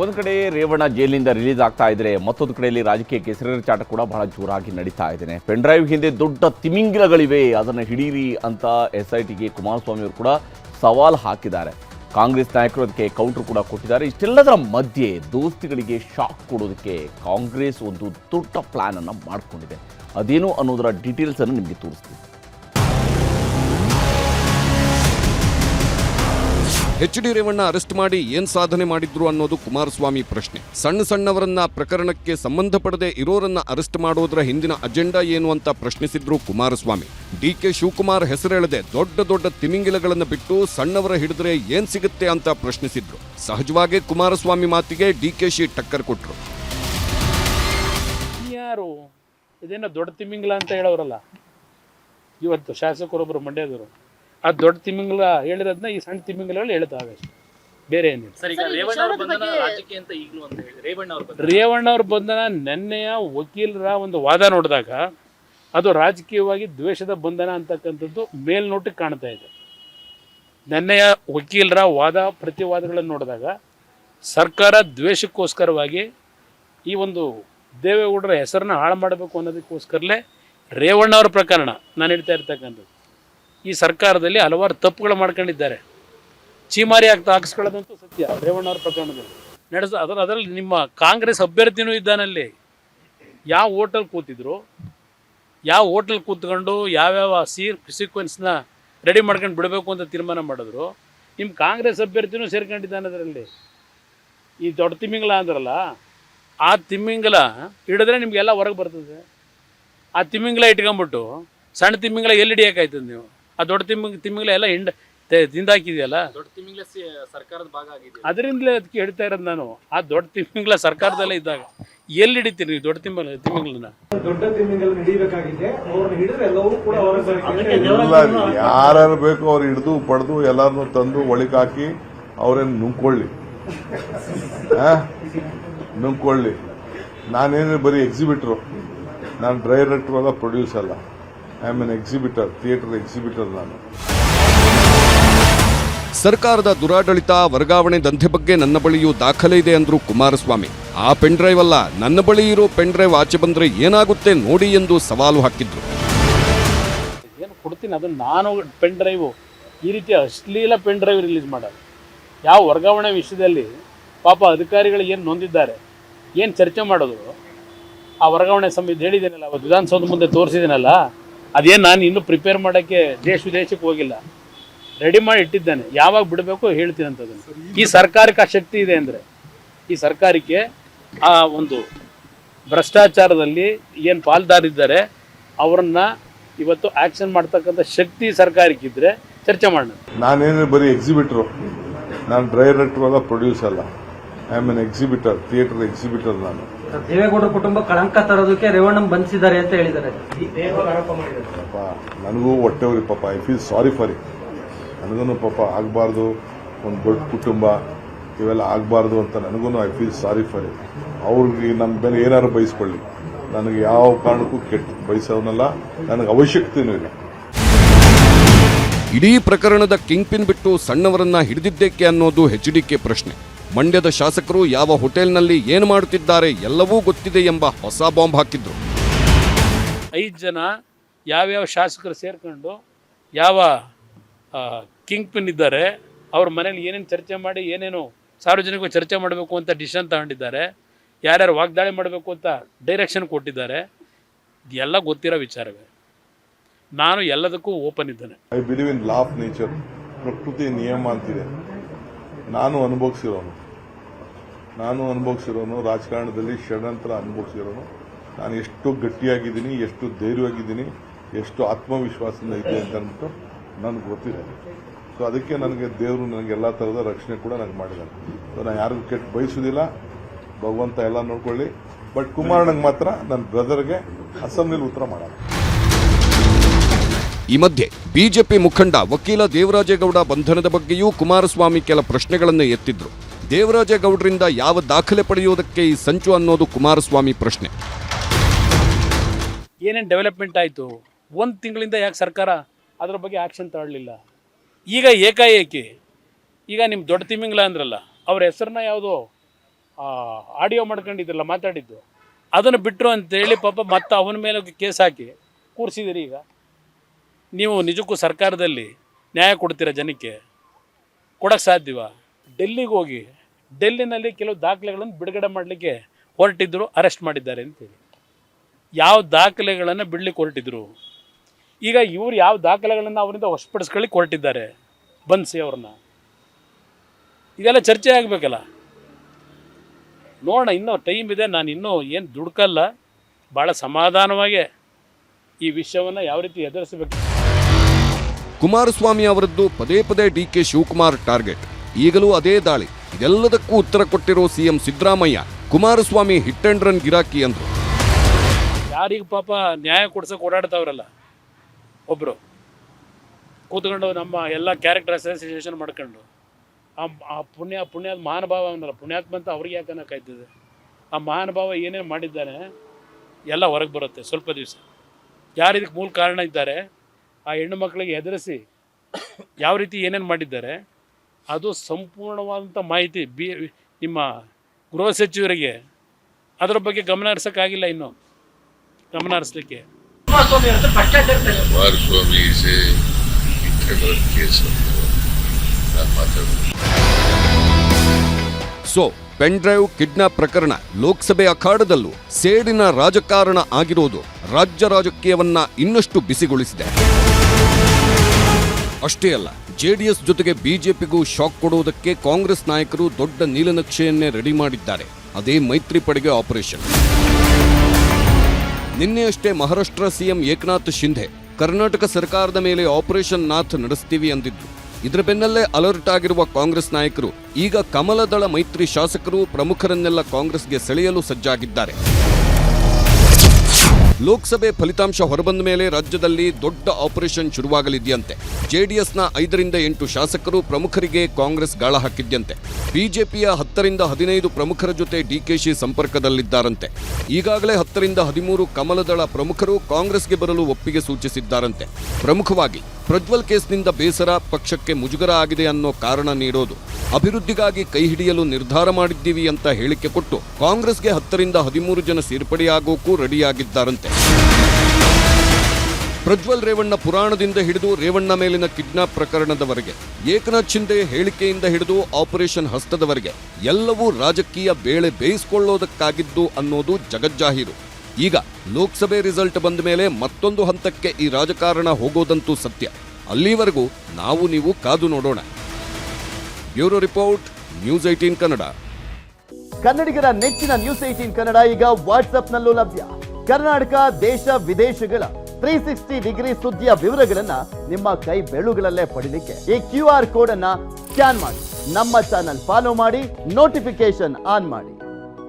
ಒಂದು ಕಡೆ ರೇವಣ್ಣ ಜೈಲಿನಿಂದ ರಿಲೀಸ್ ಆಗ್ತಾ ಇದ್ರೆ, ಮತ್ತೊಂದು ಕಡೆಯಲ್ಲಿ ರಾಜಕೀಯ ಚಾಟ ಕೂಡ ಬಹಳ ಜೋರಾಗಿ ನಡೀತಾ ಇದ್ದೇನೆ. ಪೆನ್ ಡ್ರೈವ್ ಹಿಂದೆ ದೊಡ್ಡ ತಿಮಿಂಗಿಲಗಳಿವೆ, ಅದನ್ನು ಹಿಡೀರಿ ಅಂತ ಎಸ್ ಐ ಟಿಗೆ ಕುಮಾರಸ್ವಾಮಿ ಅವರು ಕೂಡ ಸವಾಲು ಹಾಕಿದ್ದಾರೆ. ಕಾಂಗ್ರೆಸ್ ನಾಯಕರು ಅದಕ್ಕೆ ಕೌಂಟರ್ ಕೂಡ ಕೊಟ್ಟಿದ್ದಾರೆ. ಇಷ್ಟೆಲ್ಲದರ ಮಧ್ಯೆ ದೋಸ್ತಿಗಳಿಗೆ ಶಾಕ್ ಕೊಡೋದಕ್ಕೆ ಕಾಂಗ್ರೆಸ್ ಒಂದು ದೊಡ್ಡ ಪ್ಲಾನ್ ಅನ್ನು ಮಾಡಿಕೊಂಡಿದೆ. ಅದೇನು ಅನ್ನೋದರ ಡೀಟೇಲ್ಸ್ ಅನ್ನು ನಿಮಗೆ ತೋರಿಸ್ತೀವಿ ಎಚ್ ಡಿ ರೇವಣ್ಣ ಅರೆಸ್ಟ್ ಮಾಡಿ ಏನ್ ಸಾಧನೆ ಮಾಡಿದ್ರು ಅನ್ನೋದು ಕುಮಾರಸ್ವಾಮಿ ಪ್ರಶ್ನೆ. ಸಣ್ಣ ಸಣ್ಣವರನ್ನ ಪ್ರಕರಣಕ್ಕೆ ಸಂಬಂಧಪಡದೆ ಇರೋರನ್ನ ಅರೆಸ್ಟ್ ಮಾಡೋದ್ರ ಹಿಂದಿನ ಅಜೆಂಡಾ ಏನು ಅಂತ ಪ್ರಶ್ನಿಸಿದ್ರು ಕುಮಾರಸ್ವಾಮಿ. ಡಿ ಕೆ ಶಿವಕುಮಾರ್ ಹೆಸರೆಳೆದೆ ದೊಡ್ಡ ದೊಡ್ಡ ತಿಮಿಂಗಿಲಗಳನ್ನು ಬಿಟ್ಟು ಸಣ್ಣವರ ಹಿಡಿದ್ರೆ ಏನ್ ಸಿಗುತ್ತೆ ಅಂತ ಪ್ರಶ್ನಿಸಿದ್ರು. ಸಹಜವಾಗಿ ಕುಮಾರಸ್ವಾಮಿ ಮಾತಿಗೆ ಡಿ ಕೆ ಶಿ ಟಕ್ಕರ್ ಕೊಟ್ರು. ಯಾರು? ಇದೇನೋ ದೊಡ್ಡ ತಿಮಿಂಗಿಲ ಅಂತ ಹೇಳೋರಲ್ಲ. ಇವತ್ತು ಶಾಸಕರೊಬ್ಬರು ಮಂಡ್ಯದವರು. ಆ ದೊಡ್ಡ ತಿಮಿಂಗ್ಲ ಹೇಳಿರೋದನ್ನ ಈ ಸಣ್ಣ ತಿಮ್ಮಿಂಗ್ಲಗಳು ಹೇಳ್ತಾವೆ ಬೇರೆ ಏನಿಲ್ಲ. ಸರ್ ಈಗ ರೇವಣ್ಣ ಅವ್ರ ಬಂಧನ ರಾಜಕೀಯ ಅಂತ ಈಗಲೂ ಅಂತ ಹೇಳಿ ರೇವಣ್ಣ ಅವ್ರ ಬಂಧನ. ರೇವಣ್ಣ ಅವ್ರ ಬಂಧನ ನೆನ್ನೆಯ ವಕೀಲರ ಒಂದು ವಾದ ನೋಡಿದಾಗ ಅದು ರಾಜಕೀಯವಾಗಿ ದ್ವೇಷದ ಬಂಧನ ಅಂತಕ್ಕಂಥದ್ದು ಮೇಲ್ನೋಟಕ್ಕೆ ಕಾಣ್ತಾ ಇದೆ. ನೆನ್ನೆಯ ವಕೀಲರ ವಾದ ಪ್ರತಿವಾದಗಳನ್ನು ನೋಡಿದಾಗ ಸರ್ಕಾರ ದ್ವೇಷಕ್ಕೋಸ್ಕರವಾಗಿ ಈ ಒಂದು ದೇವೇಗೌಡರ ಹೆಸರನ್ನ ಹಾಳು ಮಾಡಬೇಕು ಅನ್ನೋದಕ್ಕೋಸ್ಕರಲೇ ರೇವಣ್ಣ ಅವ್ರ ಪ್ರಕರಣ ನಾನು ಹೇಳ್ತಾ ಇರ್ತಕ್ಕಂಥದ್ದು. ಈ ಸರ್ಕಾರದಲ್ಲಿ ಹಲವಾರು ತಪ್ಪುಗಳು ಮಾಡ್ಕೊಂಡಿದ್ದಾರೆ. ಚೀಮಾರಿ ಆಗ್ತಾ ಹಾಕಿಸ್ಕೊಳ್ಳೋದಂತೂ ಸತ್ಯ ರೇವಣ್ಣ ಅವ್ರ ಪ್ರಕರಣದಲ್ಲಿ. ನಡೆಸ ಅದರ ಅದರಲ್ಲಿ ನಿಮ್ಮ ಕಾಂಗ್ರೆಸ್ ಅಭ್ಯರ್ಥಿನೂ ಇದ್ದಾನಲ್ಲಿ ಯಾವ ಹೋಟೆಲ್ ಕೂತಿದ್ರು, ಯಾವ ಹೋಟೆಲ್ ಕೂತ್ಕೊಂಡು ಯಾವ್ಯಾವ ಸೀ ಸೀಕ್ವೆನ್ಸ್ನ ರೆಡಿ ಮಾಡ್ಕೊಂಡು ಬಿಡಬೇಕು ಅಂತ ತೀರ್ಮಾನ ಮಾಡಿದ್ರು. ನಿಮ್ಮ ಕಾಂಗ್ರೆಸ್ ಅಭ್ಯರ್ಥಿನೂ ಸೇರ್ಕೊಂಡಿದ್ದಾನೆ ಅದರಲ್ಲಿ. ಈ ದೊಡ್ಡ ತಿಮ್ಮಿಂಗಲ ಅಂದ್ರಲ್ಲ, ಆ ತಿಮ್ಮಿಂಗಲ ಹಿಡಿದ್ರೆ ನಿಮಗೆಲ್ಲ ಹೊರಗೆ ಬರ್ತದೆ. ಆ ತಿಮ್ಮಿಂಗಲ ಇಟ್ಕೊಂಬಿಟ್ಟು ಸಣ್ಣ ತಿಮ್ಮಿಂಗಲ ಎಲ್ಲಿ ಹಿಡಿಯೋಕ್ಕಾಯ್ತದೆ ನೀವು? ಆ ದೊಡ್ಡ ತಿಮ್ಮಿಂಗ್ ತಿಮ್ಮಿಂಗಲ ಎಲ್ಲ ಹಿಂಡ ತಿಂದಾಕಿದೆಯಲ್ಲ? ದೊಡ್ಡ ತಿಮಿಂಗ್ಲ ಸರ್ಕಾರದ ಭಾಗ ಆಗಿದೆ. ಅದರಿಂದಲೇ ಅದಕ್ಕೆ ಹೇಳ್ತಾ ಇರೋದು ನಾನು ಆ ದೊಡ್ಡ ತಿಮ್ಮಿಂಗ್ಲ ಸರ್ಕಾರದಲ್ಲೇ ಇದ್ದಾಗ ಎಲ್ಲಿ ಹಿಡಿತೀರಿ ನೀವು ದೊಡ್ಡ ತಿಮ್ಮ ತಿಮ್ಮಿಂಗ್ಲನ್ನ ದೊಡ್ಡ ತಿಮ್ಮಿಂಗಲ್ ಹಿಡಿಬೇಕಾಗಿದೆ ಅವ್ರನ್ನ ಹಿಡಿದ್ರೆ ಎಲ್ಲವೂ ಕೂಡ ಯಾರ್ಯಾರು ಬೇಕು ಅವ್ರು ಹಿಡಿದು ಪಡೆದು ಎಲ್ಲಾರನ್ನು ತಂದು ಒಳಿಕಾಕಿ ಹಾಕಿ ಅವ್ರೇನು ನುಂಗ್ಕೊಳ್ಳಿ. ನುಂಕೊಳ್ಳಿ ನುಂಗ್ಕೊಳ್ಳಿ. ನಾನೇನು ಬರೀ ಎಕ್ಸಿಬಿಟ್ರು ನಾನು ಡೈರೆಕ್ಟ್ರು ಅಲ್ಲ ಪ್ರೊಡ್ಯೂಸ್ ಅಲ್ಲ. I am an exhibitor theatre exhibitor ನಾನು. ಸರ್ಕಾರದ ದುರಾಡಳಿತ ವರ್ಗಾವಣೆ ದಂಧೆ ಬಗ್ಗೆ ನನ್ನ ಬಳಿಯೂ ದಾಖಲೆ ಇದೆ ಅಂದ್ರು ಕುಮಾರಸ್ವಾಮಿ. ಆ ಪೆನ್ ಡ್ರೈವ್ ಅಲ್ಲ ನನ್ನ ಬಳಿ ಇರೋ ಪೆನ್ ಡ್ರೈವ್ ಆಚೆ ಬಂದ್ರೆ ಏನಾಗುತ್ತೆ ನೋಡಿ ಎಂದು ಸವಾಲು ಹಾಕಿದ್ರು. ಏನು ಕೊಡ್ತೀನಿ ಅದನ್ನು ನಾನು ಪೆನ್ ಡ್ರೈವು ಈ ರೀತಿ ಅಶ್ಲೀಲ ಪೆನ್ ಡ್ರೈವ್ ರಿಲೀಸ್ ಮಾಡೋದು ಯಾವ ವರ್ಗಾವಣೆ ವಿಷಯದಲ್ಲಿ ಪಾಪ ಅಧಿಕಾರಿಗಳು ಏನು ನೊಂದಿದ್ದಾರೆ ಏನು ಚರ್ಚೆ ಮಾಡೋದು? ಆ ವರ್ಗಾವಣೆ ಸಮಿತಿ ಹೇಳಿದ್ದೇನಲ್ಲ ಅವತ್ತು ವಿಧಾನಸೌಧ ಮುಂದೆ ತೋರಿಸಿದ್ದೀನಲ್ಲ? ಅದೇನು ನಾನು ಇನ್ನೂ ಪ್ರಿಪೇರ್ ಮಾಡೋಕ್ಕೆ ದೇಶ ವಿದೇಶಕ್ಕೆ ಹೋಗಿಲ್ಲ. ರೆಡಿ ಮಾಡಿ ಇಟ್ಟಿದ್ದೇನೆ. ಯಾವಾಗ ಬಿಡಬೇಕು ಹೇಳ್ತೀನಿ ಅಂತದನ್ನು. ಈ ಸರ್ಕಾರಕ್ಕೆ ಆ ಶಕ್ತಿ ಇದೆ ಅಂದರೆ, ಈ ಸರ್ಕಾರಕ್ಕೆ ಆ ಒಂದು ಭ್ರಷ್ಟಾಚಾರದಲ್ಲಿ ಏನು ಪಾಲ್ದಾರಿದ್ದಾರೆ, ಅವರನ್ನ ಇವತ್ತು ಆಕ್ಷನ್ ಮಾಡ್ತಕ್ಕಂಥ ಶಕ್ತಿ ಸರ್ಕಾರಕ್ಕಿದ್ರೆ ಚರ್ಚೆ ಮಾಡೋಣ. ನಾನೇನು ಬರೀ ಎಕ್ಸಿಬಿಟ್ರು ನಾನು ಡೈರೆಕ್ಟ್ರು ಅಲ್ಲ ಪ್ರೊಡ್ಯೂಸ್ ಅಲ್ಲ. I am an exhibitor theatre exhibitor ನಾನು. ದೇವೇಗೌಡರ ಕುಟುಂಬ ಕಳಂಕ ತರೋದಕ್ಕೆ ರೇವಣ್ಣ ಬಂಧಿಸಿದ್ದಾರೆ ಅಂತ ಹೇಳಿದ್ದಾರೆ. ಪಾಪ ನನಗೂ ಹೊಟ್ಟೆ ಉರಿ ಪಾಪ. I feel sorry for it ನನಗೂ ಪಾಪ ಆಗಬಾರ್ದು. ಒಂದು ದೊಡ್ಡ ಕುಟುಂಬ ಇವೆಲ್ಲ ಆಗಬಾರ್ದು ಅಂತ ನನಗೂ I feel sorry for it ಅವ್ರಿಗೆ ನಮ್ಮ ಮೇಲೆ ಏನಾದ್ರು ಬಯಸ್ಕೊಳ್ಳಿ. ನನಗೆ ಯಾವ ಕಾರಣಕ್ಕೂ ಕೆಟ್ಟ ಬಯಸೋನಲ್ಲ. ನನಗೆ ಅವಶ್ಯಕತೆನೂ ಇಲ್ಲ. ಇಡೀ ಪ್ರಕರಣದ ಕಿಂಗ್ ಪಿನ್ ಬಿಟ್ಟು ಸಣ್ಣವರನ್ನ ಹಿಡಿದಿದ್ದೇಕೆ ಅನ್ನೋದು ಹೆಚ್ಡಿಕೆ ಪ್ರಶ್ನೆ. ಮಂಡ್ಯದ ಶಾಸಕರು ಯಾವ ಹೋಟೆಲ್ನಲ್ಲಿ ಏನು ಮಾಡುತ್ತಿದ್ದಾರೆ ಎಲ್ಲವೂ ಗೊತ್ತಿದೆ ಎಂಬ ಹೊಸ ಬಾಂಬ್ ಹಾಕಿದ್ರು. ಐದು ಜನ ಯಾವ್ಯಾವ ಶಾಸಕರು ಸೇರ್ಕೊಂಡು ಯಾವ ಕಿಂಗ್ ಪಿನ್ ಇದ್ದಾರೆ ಅವ್ರ ಮನೇಲಿ ಏನೇನು ಚರ್ಚೆ ಮಾಡಿ ಏನೇನು ಸಾರ್ವಜನಿಕವಾಗಿ ಚರ್ಚೆ ಮಾಡಬೇಕು ಅಂತ ಡಿಸಿಷನ್ ತಗೊಂಡಿದ್ದಾರೆ ಯಾರ್ಯಾರು ವಾಗ್ದಾಳಿ ಮಾಡಬೇಕು ಅಂತ ಡೈರೆಕ್ಷನ್ ಕೊಟ್ಟಿದ್ದಾರೆ ಎಲ್ಲ ಗೊತ್ತಿರೋ ವಿಚಾರವೇ. ನಾನು ಎಲ್ಲದಕ್ಕೂ ಓಪನ್ ಇದ್ದೇನೆ. I believe in law of nature ಪ್ರಕೃತಿ ನಿಯಮ ಅಂತಿದೆ. ನಾನು ಅನುಭವಿಸಿರೋನು. ನಾನು ಅನುಭವಿಸಿರೋನು, ರಾಜಕಾರಣದಲ್ಲಿ ಷಡ್ಯಂತ್ರ ಅನುಭವಿಸಿರೋನು. ನಾನು ಎಷ್ಟು ಗಟ್ಟಿಯಾಗಿದ್ದೀನಿ, ಎಷ್ಟು ಧೈರ್ಯವಾಗಿದ್ದೀನಿ, ಎಷ್ಟು ಆತ್ಮವಿಶ್ವಾಸದಿಂದ ಇದೆ ಅಂತ ಅಂದ್ಬಿಟ್ಟು ನನಗೆ ಗೊತ್ತಿದೆ ಸೊ ಅದಕ್ಕೆ ನನಗೆ ದೇವರು ನನಗೆ ಎಲ್ಲ ಥರದ ರಕ್ಷಣೆ ಕೂಡ ನನಗೆ ಮಾಡಿದ್ದಾರೆ ಸೊ ನಾನು ಯಾರಿಗೂ ಕೆಟ್ಟು ಬಯಸೋದಿಲ್ಲ. ಭಗವಂತ ಎಲ್ಲ ನೋಡ್ಕೊಳ್ಳಿ. ಬಟ್ ಕುಮಾರಣ್ಣಗೆ ಮಾತ್ರ ನನ್ನ ಬ್ರದರ್ಗೆ ಅಸೆಂಬ್ಲಿಲಿ ಉತ್ತರ ಮಾಡಲ್ಲ. ಈ ಮಧ್ಯೆ ಬಿಜೆಪಿ ಮುಖಂಡ ವಕೀಲ ದೇವರಾಜೇಗೌಡ ಬಂಧನದ ಬಗ್ಗೆಯೂ ಕುಮಾರಸ್ವಾಮಿ ಕೆಲ ಪ್ರಶ್ನೆಗಳನ್ನು ಎತ್ತಿದ್ರು. ದೇವರಾಜೇಗೌಡರಿಂದ ಯಾವ ದಾಖಲೆ ಪಡೆಯುವುದಕ್ಕೆ ಈ ಸಂಚು ಅನ್ನೋದು ಕುಮಾರಸ್ವಾಮಿ ಪ್ರಶ್ನೆ. ಏನೇನು ಡೆವಲಪ್ಮೆಂಟ್ ಆಯಿತು? ಒಂದು ತಿಂಗಳಿಂದ ಯಾಕೆ ಸರ್ಕಾರ ಅದರ ಬಗ್ಗೆ ಆ್ಯಕ್ಷನ್ ತಗೊಳ್ಳಲಿಲ್ಲ ಈಗ ಏಕಾಏಕಿ, ಈಗ ನಿಮ್ಮ ದೊಡ್ಡ ತಿಮಿಂಗ್ಲ ಅಂದ್ರಲ್ಲ, ಅವ್ರ ಹೆಸರನ್ನ ಯಾವುದೋ ಆಡಿಯೋ ಮಾಡ್ಕೊಂಡಿದ್ರಲ್ಲ, ಮಾತಾಡಿದ್ದು. ಅದನ್ನು ಬಿಟ್ಟರು ಅಂತೇಳಿ ಪಾಪ ಮತ್ತೆ ಅವನ ಮೇಲೆ ಕೇಸ್ ಹಾಕಿ ಕೂರಿಸಿದಿರಿ ಈಗ. ನೀವು ನಿಜಕ್ಕೂ ಸರ್ಕಾರದಲ್ಲಿ ನ್ಯಾಯ ಕೊಡ್ತೀರ ಜನಕ್ಕೆ? ಕೊಡೋಕ್ಕೆ ಸಾಧ್ಯವ? ಡೆಲ್ಲಿಗೆ ಹೋಗಿ, ಡೆಲ್ಲಿನಲ್ಲಿ ಕೆಲವು ದಾಖಲೆಗಳನ್ನು ಬಿಡುಗಡೆ ಮಾಡಲಿಕ್ಕೆ ಹೊರಟಿದ್ದರು ಅರೆಸ್ಟ್ ಮಾಡಿದ್ದಾರೆ ಅಂತೇಳಿ ಯಾವ ದಾಖಲೆಗಳನ್ನು ಬಿಡಲಿಕ್ಕೆ ಹೊರಟಿದ್ರು? ಈಗ ಇವರು ಯಾವ ದಾಖಲೆಗಳನ್ನು ಅವರಿಂದ ಹೊಸಪಡಿಸ್ಕೊಳ್ಳಿಕ್ಕೆ ಹೊರಟಿದ್ದಾರೆ? ಬನ್ಸಿ ಅವ್ರನ್ನ. ಇದೆಲ್ಲ ಚರ್ಚೆ ಆಗಬೇಕಲ್ಲ. ನೋಡೋಣ, ಇನ್ನೂ ಟೈಮ್ ಇದೆ, ನಾನು ಇನ್ನೂ ಏನು ದುಡ್ಕಲ್ಲ. ಭಾಳ ಸಮಾಧಾನವಾಗಿ ಈ ವಿಷಯವನ್ನು ಯಾವ ರೀತಿ ಎದುರಿಸಬೇಕು. ಕುಮಾರಸ್ವಾಮಿ ಅವರದ್ದು ಪದೇ ಪದೇ ಡಿ ಕೆ ಶಿವಕುಮಾರ್ ಟಾರ್ಗೆಟ್. ಈಗಲೂ ಅದೇ ದಾಳಿ. ಇದೆಲ್ಲದಕ್ಕೂ ಉತ್ತರ ಕೊಟ್ಟಿರೋ CM Siddaramaiah Kumaraswamy hit and run ಗಿರಾಕಿ ಅಂದ್ರು. ಯಾರಿಗೆ ಪಾಪ ನ್ಯಾಯ ಕೊಡ್ಸಕ್ಕೆ ಓಡಾಡ್ತಾವ್ರಲ್ಲ? ಒಬ್ಬರು ಕೂತ್ಕೊಂಡು ನಮ್ಮ ಎಲ್ಲ ಕ್ಯಾರೆಕ್ಟರ್ ಅಸೋಸಿಯೇಷನ್ ಮಾಡ್ಕೊಂಡು. ಆ ಪುಣ್ಯ ಪುಣ್ಯ ಮಹಾನುಭಾವ ಅವನಲ್ಲ. ಪುಣ್ಯಾತ್ಮ ಅಂತ ಅವ್ರಿಗೆ ಯಾಕೆ ಕಾಯ್ತದೆ ಆ ಮಹಾನುಭಾವ ಏನೇನು ಮಾಡಿದ್ದಾನೆ? ಎಲ್ಲ ಹೊರಗೆ ಬರುತ್ತೆ ಸ್ವಲ್ಪ ದಿವಸ. ಯಾರು ಇದಕ್ಕೆ ಮೂಲ ಕಾರಣ ಇದ್ದಾರೆ? ಆ ಹೆಣ್ಣು ಮಕ್ಕಳಿಗೆ ಹೆದರಿಸಿ ಯಾವ ರೀತಿ ಏನೇನು ಮಾಡಿದ್ದಾರೆ ಅದು ಸಂಪೂರ್ಣವಾದಂಥ ಮಾಹಿತಿ ಬಿ ನಿಮ್ಮ ಗೃಹ ಸಚಿವರಿಗೆ ಅದರ ಬಗ್ಗೆ ಗಮನ ಹರಿಸೋಕ್ಕಾಗಿಲ್ಲ ಇನ್ನು. ಗಮನ ಹರಿಸ್ಲಿಕ್ಕೆ. ಸೊ ಪೆನ್ ಡ್ರೈವ್ ಕಿಡ್ನಾಪ್ ಪ್ರಕರಣ ಲೋಕಸಭೆ ಅಖಾಡದಲ್ಲೂ ಸೇಡಿನ ರಾಜಕಾರಣ ಆಗಿರೋದು ರಾಜ್ಯ ರಾಜಕೀಯವನ್ನ ಇನ್ನಷ್ಟು ಬಿಸಿಗೊಳಿಸಿದೆ. ಅಷ್ಟೇ ಅಲ್ಲ, ಜೆಡಿಎಸ್ ಜೊತೆಗೆ ಬಿಜೆಪಿಗೂ ಶಾಕ್ ಕೊಡುವುದಕ್ಕೆ ಕಾಂಗ್ರೆಸ್ ನಾಯಕರು ದೊಡ್ಡ ನೀಲನಕ್ಷೆಯನ್ನೇ ರೆಡಿ ಮಾಡಿದ್ದಾರೆ. ಅದೇ ಮೈತ್ರಿ ಪಡೆಗೆ ಆಪರೇಷನ್. ನಿನ್ನೆಯಷ್ಟೇ ಮಹಾರಾಷ್ಟ್ರ ಸಿಎಂ ಏಕನಾಥ್ ಶಿಂಧೆ, ಕರ್ನಾಟಕ ಸರ್ಕಾರದ ಮೇಲೆ ಆಪರೇಷನ್ ನಾಥ್ ನಡೆಸ್ತೀವಿ ಅಂದಿದ್ರು. ಇದರ ಬೆನ್ನಲ್ಲೇ ಅಲರ್ಟ್ ಆಗಿರುವ ಕಾಂಗ್ರೆಸ್ ನಾಯಕರು ಈಗ ಕಮಲದಳ ಮೈತ್ರಿ ಶಾಸಕರು ಪ್ರಮುಖರನ್ನೆಲ್ಲ ಕಾಂಗ್ರೆಸ್ಗೆ ಸೆಳೆಯಲು ಸಜ್ಜಾಗಿದ್ದಾರೆ. ಲೋಕಸಭೆ ಫಲಿತಾಂಶ ಹೊರಬಂದ ಮೇಲೆ ರಾಜ್ಯದಲ್ಲಿ ದೊಡ್ಡ ಆಪರೇಷನ್ ಶುರುವಾಗಲಿದೆಯಂತೆ. ಜೆಡಿಎಸ್ನ ಐದರಿಂದ ಎಂಟು ಶಾಸಕರು ಪ್ರಮುಖರಿಗೆ ಕಾಂಗ್ರೆಸ್ ಗಾಳ ಹಾಕಿದ್ಯಂತೆ. ಬಿಜೆಪಿಯ ಹತ್ತರಿಂದ ಹದಿನೈದು ಪ್ರಮುಖರ ಜೊತೆ ಡಿಕೆಶಿ ಸಂಪರ್ಕದಲ್ಲಿದ್ದಾರಂತೆ. ಈಗಾಗಲೇ ಹತ್ತರಿಂದ ಹದಿಮೂರು ಕಮಲದಳ ಪ್ರಮುಖರು ಕಾಂಗ್ರೆಸ್ಗೆ ಬರಲು ಒಪ್ಪಿಗೆ ಸೂಚಿಸಿದ್ದಾರಂತೆ. ಪ್ರಮುಖವಾಗಿ ಪ್ರಜ್ವಲ್ ಕೇಸ್ನಿಂದ ಬೇಸರ, ಪಕ್ಷಕ್ಕೆ ಮುಜುಗರ ಆಗಿದೆ ಅನ್ನೋ ಕಾರಣ ನೀಡೋದು. ಅಭಿವೃದ್ಧಿಗಾಗಿ ಕೈ ಹಿಡಿಯಲು ನಿರ್ಧಾರ ಮಾಡಿದ್ದೀವಿ ಅಂತ ಹೇಳಿಕೆ ಕೊಟ್ಟು ಕಾಂಗ್ರೆಸ್ಗೆ ಹತ್ತರಿಂದ ಹದಿಮೂರು ಜನ ಸೇರ್ಪಡೆಯಾಗೋಕ್ಕೂ ರೆಡಿಯಾಗಿದ್ದಾರಂತೆ. ಪ್ರಜ್ವಲ್ ರೇವಣ್ಣ ಪುರಾಣದಿಂದ ಹಿಡಿದು ರೇವಣ್ಣ ಮೇಲಿನ ಕಿಡ್ನಾಪ್ ಪ್ರಕರಣದವರೆಗೆ, ಏಕನಾಥ್ ಶಿಂದೆ ಹೇಳಿಕೆಯಿಂದ ಹಿಡಿದು ಆಪರೇಷನ್ ಹಸ್ತದವರೆಗೆ, ಎಲ್ಲವೂ ರಾಜಕೀಯ ಬೇಳೆ ಬೇಯಿಸಿಕೊಳ್ಳೋದಕ್ಕಾಗಿದ್ದು ಅನ್ನೋದು ಜಗಜ್ಜಾಹೀರು. ಈಗ ಲೋಕಸಭೆ ರಿಸಲ್ಟ್ ಬಂದ ಮೇಲೆ ಮತ್ತೊಂದು ಹಂತಕ್ಕೆ ಈ ರಾಜಕಾರಣ ಹೋಗೋದಂತೂ ಸತ್ಯ. ಅಲ್ಲಿವರೆಗೂ ನಾವು ನೀವು ಕಾದು ನೋಡೋಣ. Bureau report, news eighteen Kannada. ಕನ್ನಡಿಗರ ನೆಚ್ಚಿನ ನ್ಯೂಸ್ ಏಟೀನ್ ಕನ್ನಡ ಈಗ ವಾಟ್ಸ್ಆಪ್ನಲ್ಲೂ ಲಭ್ಯ. ಕರ್ನಾಟಕ, ದೇಶ, ವಿದೇಶಗಳ ತ್ರೀ ಸಿಕ್ಸ್ಟಿ ಡಿಗ್ರಿ ಸುದ್ದಿಯ ವಿವರಗಳನ್ನ ನಿಮ್ಮ ಕೈ ಬೆಳುಗಳಲ್ಲೇ ಪಡಿಲಿಕ್ಕೆ ಈ ಕ್ಯೂ ಆರ್ ಕೋಡ್ ಅನ್ನ ಸ್ಕ್ಯಾನ್ ಮಾಡಿ. ನಮ್ಮ ಚಾನಲ್ ಫಾಲೋ ಮಾಡಿ ನೋಟಿಫಿಕೇಶನ್ ಆನ್ ಮಾಡಿ.